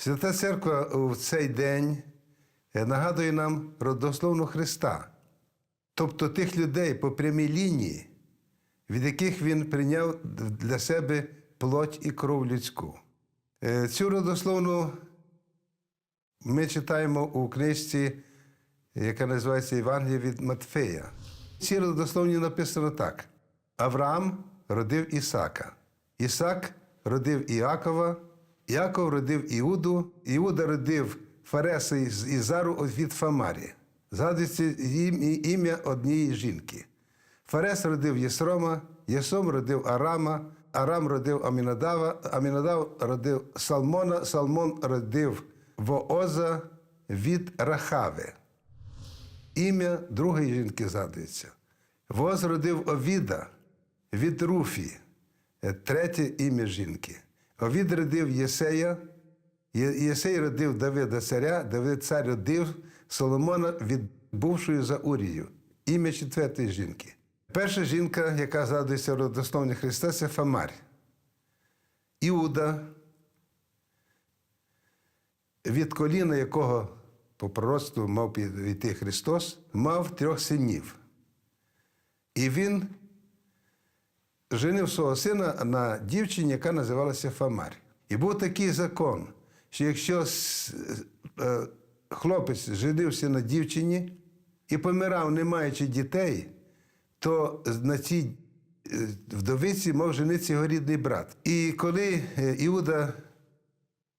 Свята Церква в цей день е, нагадує нам родословну Христа, тобто тих людей по прямій лінії, від яких Він прийняв для себе плоть і кров людську. Е, Цю родословну ми читаємо у книжці, яка називається Євангелія від Матфея. В цій родословні написано так: Авраам родив Ісака, Ісак родив Іакова, Іаков родив Іуду, Іуда родив Фареса із Ізару від Фамарі. Згадується їм- ім'я однієї жінки. Фарес родив Єсрома, Єсом родив Арама, Арам родив Амінадава, Амінадав родив Салмона, Салмон родив Вооза від Рахави. Ім'я другої жінки згадується. Воз родив Овіда від Руфі, третє ім'я жінки. Овід родив Єсея, Єсей родив Давида царя, Давид цар родив Соломона від бувшої за Урію, ім'я четвертої жінки. Перша жінка, яка згадується в родословні Христа, це Фамарь. Іуда, від коліна якого по пророцтву мав підійти Христос, мав трьох синів. І він женив свого сина на дівчині, яка називалася Фамарь. І був такий закон, що якщо е, хлопець женився на дівчині і помирав, не маючи дітей, то на цій е, вдовиці мав женитися його рідний брат. І коли е, Іуда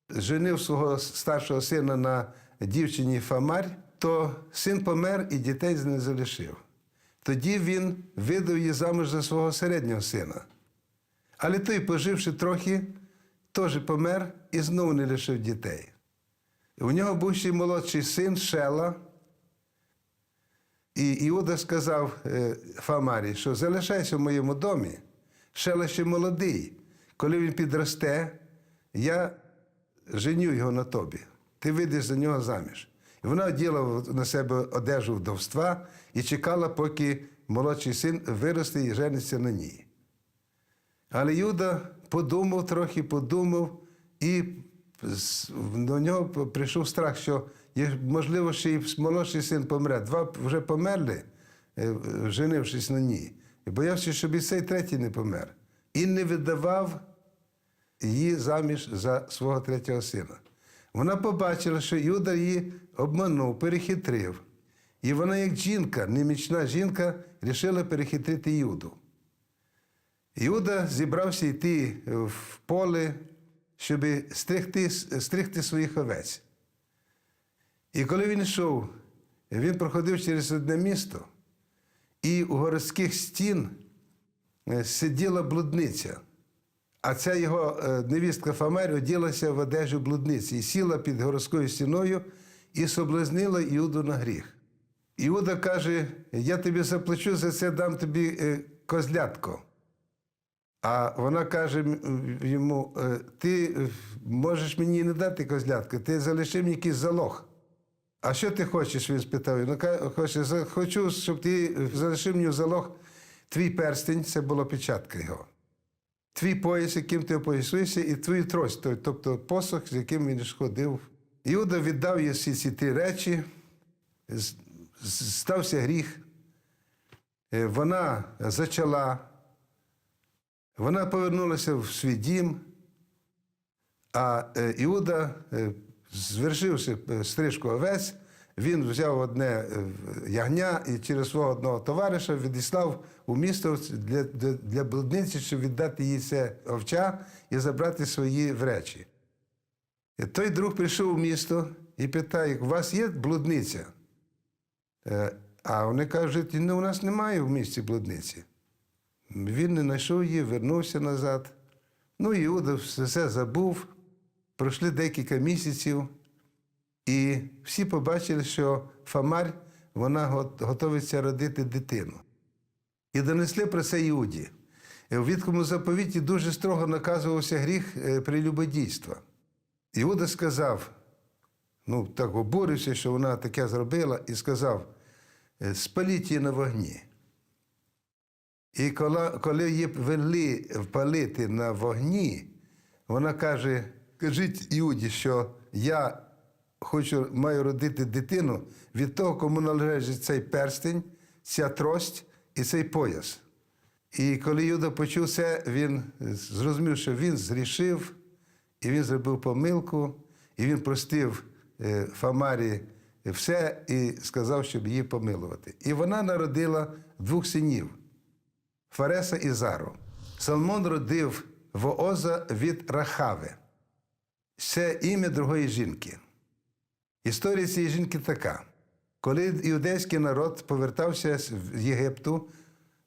женив свого старшого сина на дівчині Фамарь, то син помер і дітей не залишив. Тоді він видав її замуж за свого середнього сина. Але той, поживши трохи, теж помер і знову не лишив дітей. У нього був ще й молодший син Шела. І Іуда сказав е, Фамарі, що залишайся в моєму домі. Шела ще молодий. Коли він підросте, я женю його на тобі. Ти вийдеш за нього заміж. І вона оділа на себе одежу вдовства і чекала, поки молодший син виросте і жениться на ній. Але Юда подумав трохи, подумав, і до нього прийшов страх, що можливо, ще й молодший син помре. Два вже померли, е, женившись на ній. І боявся, щоб і цей третій не помер. І не видавав її заміж за свого третього сина. Вона побачила, що Юда її обманув, перехитрив. І вона, як жінка, немічна жінка, рішила перехитрити Юду. Іуда зібрався йти в поле, щоб стригти, стригти своїх овець. І коли він йшов, він проходив через одне місто, і у городських стін е, сиділа блудниця. А ця його е, невістка Фамер оділася в одежу блудниці і сіла під городською стіною і соблазнила Іуду на гріх. Іуда каже: Я тобі заплачу за це, дам тобі е, козлятко. А вона каже йому: е, ти можеш мені не дати козлятко, ти залиши мені якийсь залог. А що ти хочеш? Він спитав. Він каже, хочу, щоб ти залишив мені в залог твій перстень, це була печатка його. Твій пояс, яким ти поясуєшся, і твій трость, тобто посох, з яким він сходив. Іуда віддав їй всі ці три речі, стався гріх. Е, Вона зачала, вона повернулася в свій дім, а е, Іуда, е, звершивши е, стрижку овець, він взяв одне е, ягня і через свого одного товариша відіслав у місто для, для, блудниці, щоб віддати їй це овча і забрати свої речі. І той друг прийшов у місто і питає: у вас є блудниця? Е, А вони кажуть, ну, у нас немає в місті блудниці. Він не знайшов її, вернувся назад. Ну, Іуда все забув. Пройшли декілька місяців, і всі побачили, що Фамарь вона го- готовиться родити дитину. І донесли про це Іуді. У відкому заповіті дуже строго наказувався гріх е, прелюбодійства. Іуда сказав, ну так обурився, що вона таке зробила, і сказав: «Е, спаліть її на вогні. І коли її вели впалити на вогні, вона каже: Кажіть Іуді, що я хочу, маю родити дитину від того, кому належить цей перстень, ця трость і цей пояс. І коли Юда почув це, він зрозумів, що він зрішив, і він зробив помилку, і він простив е, Фамарі все і сказав, щоб її помилувати. І вона народила двох синів Фареса і Зару. Салмон родив Вооза від Рахави. Це ім'я другої жінки. Історія цієї жінки така: коли іудейський народ повертався з Єгипту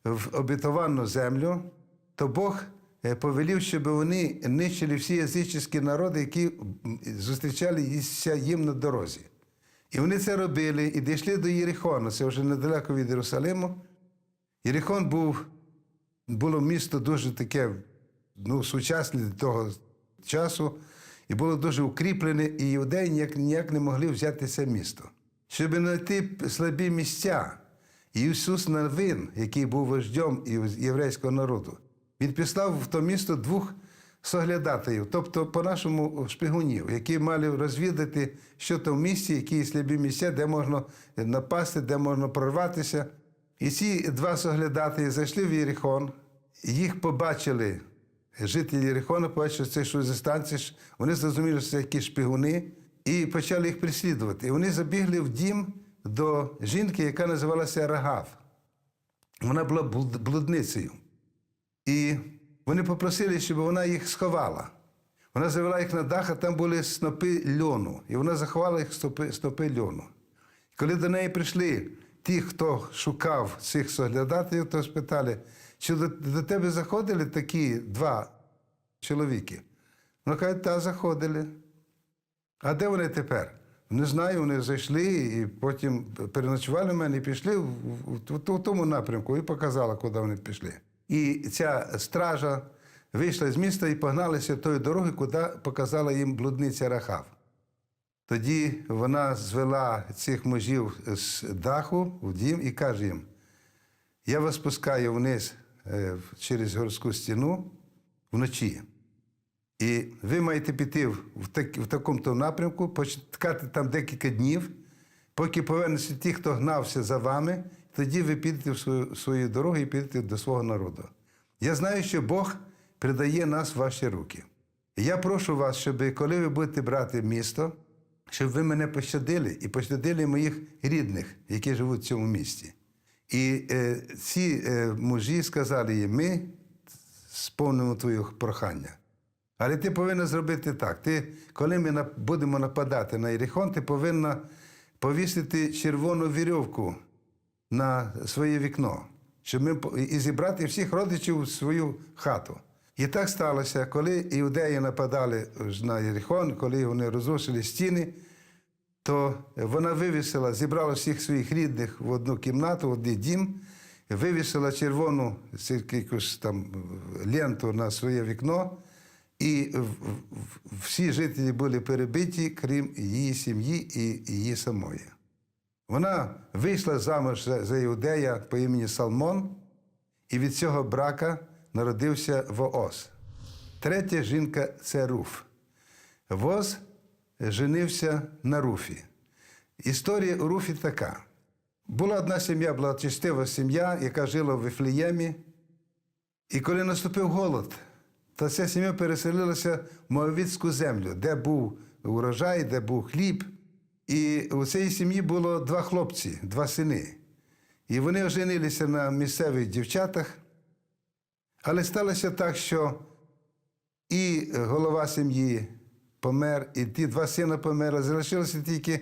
в обітовану землю, то Бог е, повелів, щоб вони нищили всі язичні народи, які зустрічалися їм на дорозі. І вони це робили і дійшли до Єрихону, це вже недалеко від Єрусалиму. Єрихон був, було місто дуже таке ну, сучасне того часу, і було дуже укріплене, і іудеї ніяк, ніяк не могли взяти це місто. Щоб знайти слабі місця, Ісус Навин, який був вождем єв- єврейського народу, він післав в то місто двох соглядателів, тобто по-нашому шпигунів, які мали розвідати, що то в місті, які слабі місця, де можна напасти, де можна прорватися. І ці два соглядателі зайшли в Єрихон, їх побачили жителі Єрихона, побачили, що це що за станція, ж- вони зрозуміли, що це якісь шпигуни, і почали їх переслідувати. І вони забігли в дім до жінки, яка називалася Рагав. Вона була блудницею. І вони попросили, щоб вона їх сховала. Вона завела їх на дах, а там були снопи льону. І вона заховала їх стопи, стопи льону. Коли до неї прийшли ті, хто шукав цих соглядателів, то спитали, чи до, до тебе заходили такі два чоловіки? Вона каже, та заходили. А де вони тепер? Не знаю, вони зайшли і потім переночували в мене і пішли в, в, в, в тому напрямку і показала, куди вони пішли. І ця стража вийшла з міста і погналися тою дорогою, куди показала їм блудниця Рахав. Тоді вона звела цих мужів з даху в дім і каже їм: я вас спускаю вниз через горську стіну вночі. І ви маєте піти в, в, так, в такому-то напрямку, почекати там декілька днів, поки повернуться ті, хто гнався за вами, тоді ви підете в свою, свою дорогу і підете до свого народу. Я знаю, що Бог передає нас в ваші руки. Я прошу вас, щоб коли ви будете брати місто, щоб ви мене пощадили і пощадили моїх рідних, які живуть в цьому місті. І е, ці е, мужі сказали їм, ми сповнимо твоє прохання. Але ти повинна зробити так. Ти, коли ми будемо нападати на Єрихон, ти повинна повісити червону вірьовку на своє вікно, щоб ми і зібрати всіх родичів в свою хату. І так сталося, коли іудеї нападали на Єрихон, коли вони розрушили стіни, то вона вивісила, зібрала всіх своїх рідних в одну кімнату, в один дім, вивісила червону якусь там ленту на своє вікно, і всі жителі були перебиті, крім її сім'ї і її самої. Вона вийшла замуж за, іудея по імені Салмон, і від цього брака народився Вооз. Третя жінка це Руф. Воз женився на Руфі. Історія у Руфі така. Була одна сім'я, була чистива сім'я, яка жила в Вифлеємі. І коли наступив голод, то ця сім'я переселилася в Моавітську землю, де був урожай, де був хліб. І у цієї сім'ї було два хлопці, два сини. І вони оженилися на місцевих дівчатах. Але сталося так, що і голова сім'ї помер, і ті два сина померли. Залишилася тільки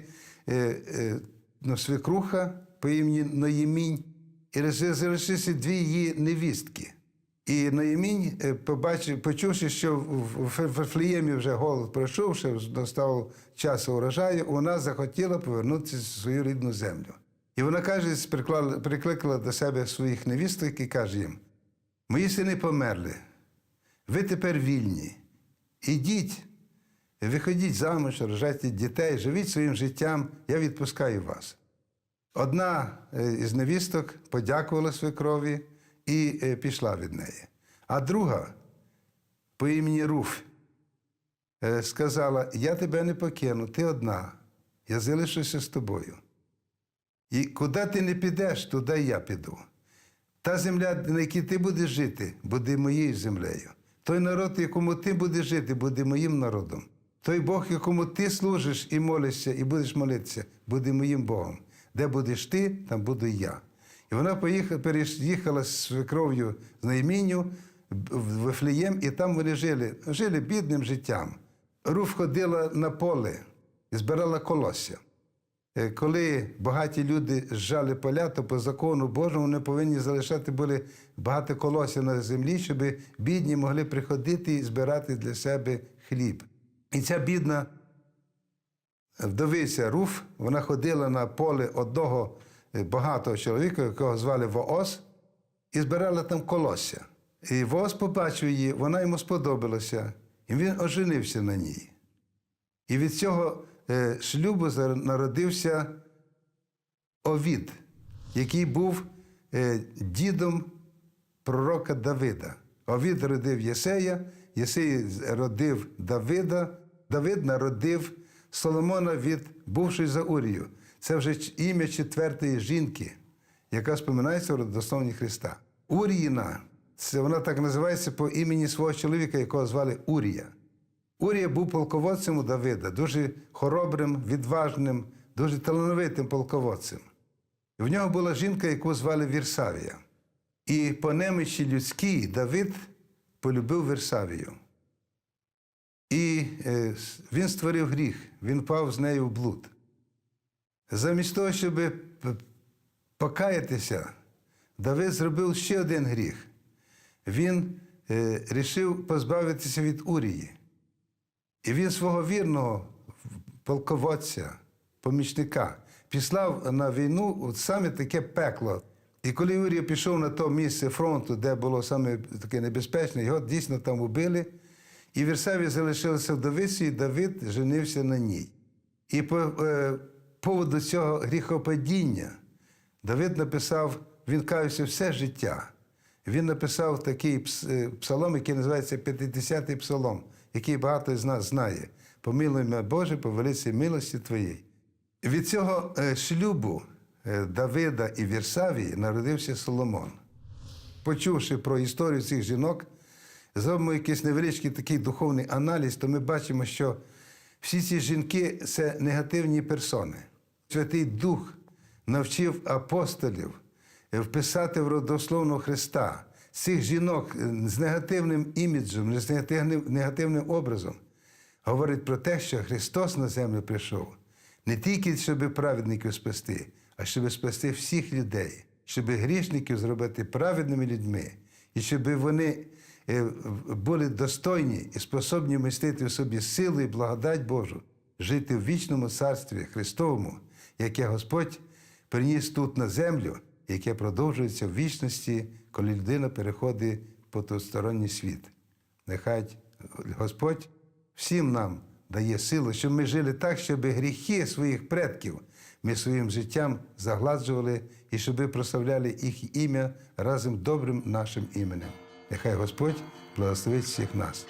е, е, ну, свекруха по імені Ноємінь, і залишилися дві її невістки. І Ноємінь, е, побачив, почувши, що в Вифлеємі вже голод пройшов, що настав час урожаю, вона захотіла повернутися в свою рідну землю. І вона каже, прикликала до себе своїх невісток і каже їм: Мої сини померли, ви тепер вільні. Ідіть, виходіть замуж, рожайте дітей, живіть своїм життям, я відпускаю вас. Одна е, із невісток подякувала свекрові і е, пішла від неї. А друга по імені Руф е, сказала: Я тебе не покину, ти одна, я залишуся з тобою. І куди ти не підеш, туди я піду. Та земля, на якій ти будеш жити, буде моєю землею. Той народ, якому ти будеш жити, буде моїм народом. Той Бог, якому ти служиш і молишся, і будеш молитися, буде моїм Богом. Де будеш ти, там буду я. І вона поїхала, переїхала з свекров'ю з Наймінню в Вифлеєм, і там вони жили, жили бідним життям. Руф ходила на поле і збирала колосся. Е, Коли багаті люди зжали поля, то по закону Божому вони повинні залишати були багато колосся на землі, щоб бідні могли приходити і збирати для себе хліб. І ця бідна вдовиця Руф, вона ходила на поле одного е, багатого чоловіка, якого звали Вооз, і збирала там колосся. І Вооз побачив її, вона йому сподобалася, і він оженився на ній. І від цього е, шлюбу народився Овід, який був е, дідом пророка Давида. Овід родив Єсея, Єсей родив Давида, Давид народив Соломона від бувшої за Урію. Це вже ім'я четвертої жінки, яка споминається в родословні Христа. Уріїна, це вона так називається по імені свого чоловіка, якого звали Урія. Урія був полководцем у Давида, дуже хоробрим, відважним, дуже талановитим полководцем. В нього була жінка, яку звали Вірсавія. І по немичі людській Давид полюбив Вірсавію. І е, він створив гріх, він впав з нею в блуд. Замість того, щоб покаятися, Давид зробив ще один гріх. Він е, рішив позбавитися від Урії. І він свого вірного полководця, помічника, післав на війну саме таке пекло. І коли Юрій пішов на то місце фронту, де було саме таке небезпечне, його дійсно там убили. І Вірсаві залишилася вдовицею, і Давид женився на ній. І по е, поводу цього гріхопадіння Давид написав, він каявся все життя. Він написав такий е, псалом, який називається 50-й псалом, який багато з нас знає. Помилуй мене, Боже, по велиці милості Твоїй. Від цього е, шлюбу е, Давида і Вірсавії народився Соломон. Почувши про історію цих жінок, зробимо якийсь невеличкий такий духовний аналіз, то ми бачимо, що всі ці жінки це негативні персони. Святий Дух навчив апостолів вписати в родословну Христа цих жінок з негативним іміджем, з негативним, негативним образом. Говорить про те, що Христос на землю прийшов не тільки, щоб праведників спасти, а щоб спасти всіх людей, щоб грішників зробити праведними людьми, і щоб вони були достойні і способні містити в собі силу і благодать Божу, жити в вічному царстві Христовому, яке Господь приніс тут на землю, яке продовжується в вічності, коли людина переходить в потусторонній світ. Нехай Господь всім нам дає силу, щоб ми жили так, щоб гріхи своїх предків ми своїм життям загладжували і щоб прославляли їх ім'я разом добрим нашим іменем. Нехай Господь благословить всіх нас.